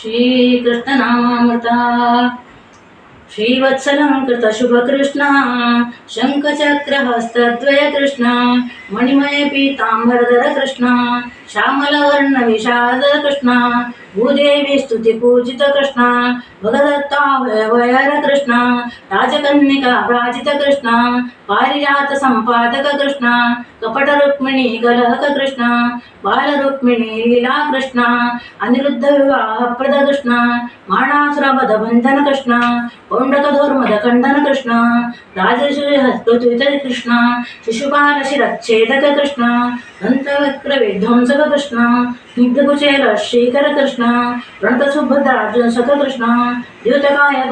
श्रीकृष्णनामामृता श्रीवत्सलं कृतशुभकृष्ण शङ्खचक्रहस्तद्वयकृष्ण मणिमयपीताम्बरधरकृष्ण श्यामलवर्णविषादकृष्ण భూదేవి స్థుతి పూజిత కృష్ణ భగదత్తావయర కృష్ణ రాజకన్నిక అపరాజిత కృష్ణ పారిజాత సంపాదక కృష్ణ కపట రుక్మిణి కలహక కృష్ణ బాల రుక్మిణి లీలా కృష్ణ అనిరుద్ధ వివాహ ప్రద కృష్ణ మాణాసుర బధ బంధన కృష్ణ పౌండక ధోర్మద ఖండన కృష్ణ पौण्डकधोर्मद खण्डन कृष्ण राजश्री हस्तुत कृष्ण शिशुपाल शिरच्छेदक कृष्ण दन्तवक्र विध्वंसक कृष्ण स्निग्धकुचेल श्रीकर कृष्ण प्रणतसुभद्रार्जुन सख कृष्ण द्यूतकाय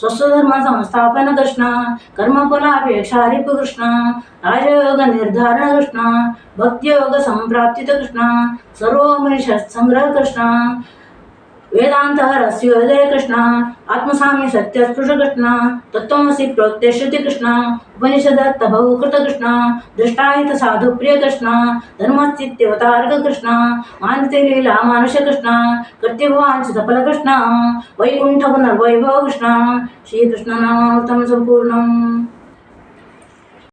स्वस्वधर्म संस्थापन कृष्ण रिपु कृष्ण राजयोग निर्धारण कृष्ण भक्तियोग संप्राप्तित कृष्ण सर्वमनिष संग्रह कृष्ण वेदांत रहस्योदय कृष्ण आत्मसामी सत्य स्पृश कृष्ण तत्वमसी प्रोक्ते श्रुति कृष्ण उपनिषद तभकृत कृष्ण दृष्टाहित साधु प्रिय कृष्ण धर्मस्थित्यवतारक कृष्ण मानते लीला